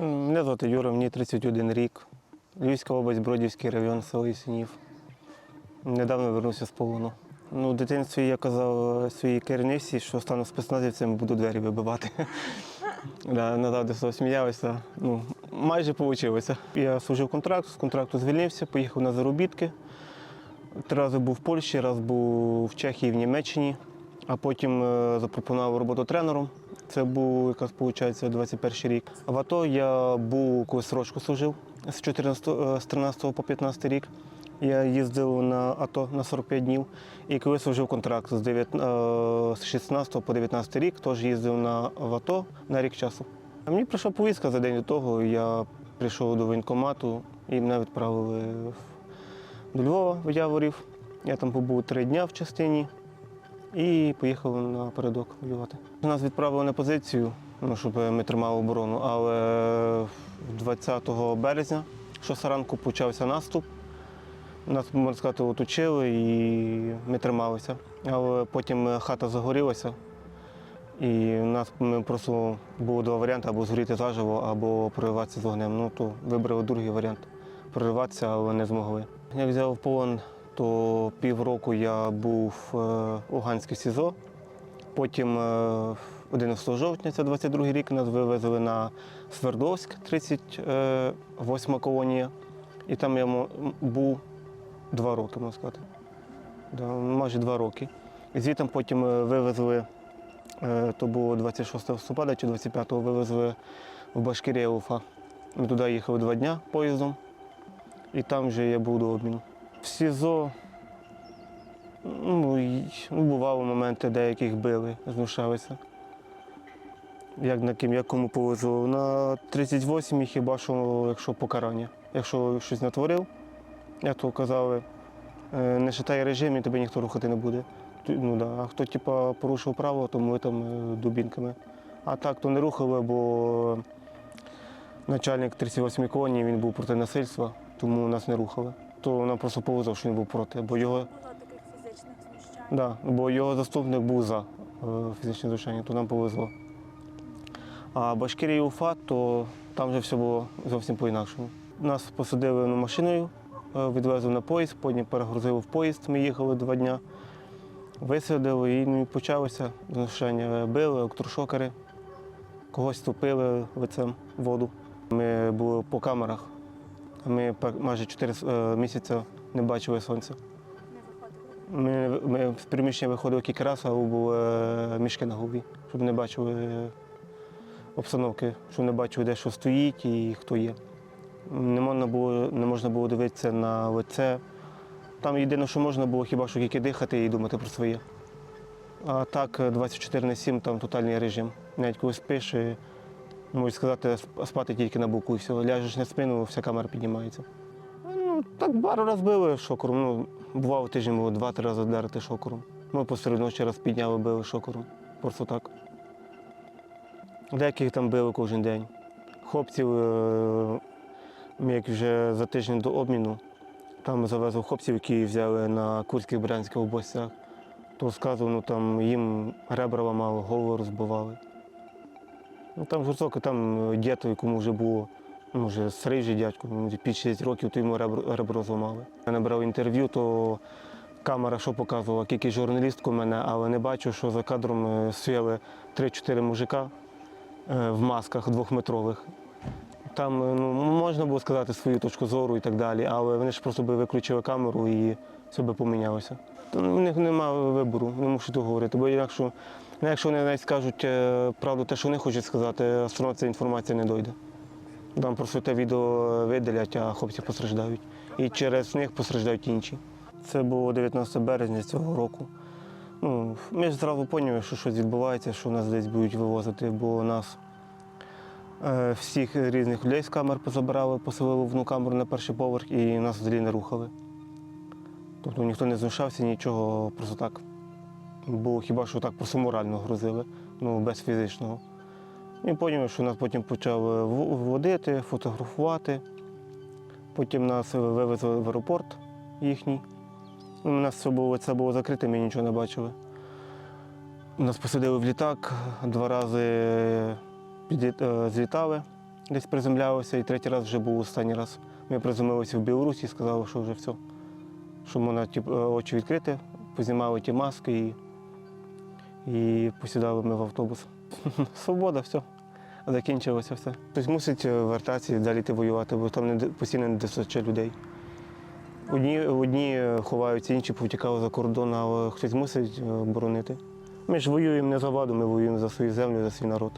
Мене звати Юра, мені 31 рік. Львівська область, Бродівський район, село Ісінів. Недавно повернувся з полону. Ну, в дитинстві я казав е, своїй керівниці, що стану спецназівцем, буду двері вибивати. Да, назавжди того сміялися. Ну, майже вийшло. Я служив контракт, з контракту звільнився, поїхав на заробітки. Три рази був в Польщі, раз був в Чехії, в Німеччині, а потім е, запропонував роботу тренером. Це був якраз, виходить, 21 рік. В АТО я був коли срочку служив з 14, е, з 13 по 15 рік. Я їздив на АТО на 45 днів. І коли служив контракт з 9, е, з 16 по 19 рік, теж їздив на в АТО на рік часу. А мені прийшла повістка за день до того. Я прийшов до воєнкомату і мене відправили до Львова в Яворів. Я там побув три дні в частині і поїхав на передок воювати. Нас відправили на позицію, ну, щоб ми тримали оборону, але 20 березня, що ранку почався наступ. Нас, можна сказати, оточили і ми трималися. Але потім хата загорілася. І у нас ми просто було два варіанти або згоріти заживо, або прориватися з вогнем. Ну то вибрали другий варіант прориватися, але не змогли. Як взяв в полон, то півроку я був е, у Луганській СІЗО. Потім е, 11 жовтня, це 22 рік, нас вивезли на Свердловськ, 38 колонія. І там я був два роки, можна сказати. Да, майже два роки. І звідти потім е, вивезли, е, то було 26 листопада чи 25-го вивезли в Башкірія Уфа. Ми туди їхали два дні поїздом, і там вже я був до обміну. В СІЗО ну, й- ну, бували моменти, деяких били, знущалися. Як на ким, як кому повезло. На 38 хіба що, якщо покарання. Якщо щось натворив, як то казали, е, не шитай режим і тебе ніхто рухати не буде. Ну, да. А хто типа, порушив право, то ми там е, дубінками. А так, то не рухали, бо начальник 38 колонії він був проти насильства, тому нас не рухали. То нам просто повезло, що він був проти, бо його, Було таких фізичних знущань. да, бо його заступник був за е, фізичне звучання, то нам повезло. А Башкирія і Уфа, то там вже все було зовсім по-інакшому. Нас посадили на машиною, е, відвезли на поїзд, потім перегрузили в поїзд, ми їхали два дні. Висадили і ну, і почалося знущання. Били, електрошокери, когось топили лицем в воду. Ми були по камерах. Ми майже 4 е, місяці не бачили сонця. Ми, ми з приміщення виходили кілька разів, але були е, мішки на голові, щоб не бачили е, обстановки, щоб не бачили, де що стоїть і хто є. Не можна було, не можна було дивитися на лице. Там єдине, що можна було, хіба що тільки дихати і думати про своє. А так, е, 24 на 7 там тотальний режим. Навіть коли спиш, можуть сказати, спати тільки на боку і все. Ляжеш на спину, вся камера піднімається. Ну, так пару разів били шокером. Ну, бувало тиждень було два-три рази вдарити шокером. Ми посеред ночі раз підняли, били шокером. Просто так. Деяких там били кожен день. Хлопців, е, як вже за тиждень до обміну, там завезли хлопців, які взяли на Курських Брянських областях. То сказано, ну, там їм ребра ламали, голову розбивали. Ну, там жорстоко, там е, дід, якому вже було ну, вже старий дядько, ну, під 6 років, то йому ребро, зламали. Я набрав інтерв'ю, то камера що показувала, тільки журналістку мене, але не бачу, що за кадром е, стояли 3-4 мужика е, в масках двохметрових. Там ну, можна було сказати свою точку зору і так далі, але вони ж просто би виключили камеру і все би помінялося. То У них немає вибору, не мушу то говорити, бо якщо, ну, якщо вони навіть скажуть е, правду, те, що вони хочуть сказати, все одно ця інформація не дойде. Там просто те відео видалять, а хлопці постраждають. І через них постраждають інші. Це було 19 березня цього року. Ну, ми ж зразу поняли, що щось відбувається, що нас десь будуть вивозити, бо нас е, всіх різних людей з камер позабирали, поселили в одну камеру на перший поверх і нас взагалі не рухали. Тобто ніхто не знущався, нічого, просто так. Бо хіба що так просто морально грузили, ну без фізичного. І потім, що нас потім почали водити, фотографувати. Потім нас вивезли в аеропорт їхній. У нас все було, це було закрите, ми нічого не бачили. Нас посадили в літак, два рази підліт- е, злітали. Десь приземлялися і третій раз вже був останній раз. Ми приземлилися в Білорусі і сказали, що вже все. Що можна ті, е, очі відкрити, познімали ті маски і, і посідали ми в автобус. Свобода, все. Закінчилося все. Хтось мусить е, вертатися і далі йти воювати, бо там постійно не достачає людей. Одні, одні е, ховаються, інші повтікали за кордон, але хтось мусить боронити. Ми ж воюємо не за владу, ми воюємо за свою землю, за свій народ.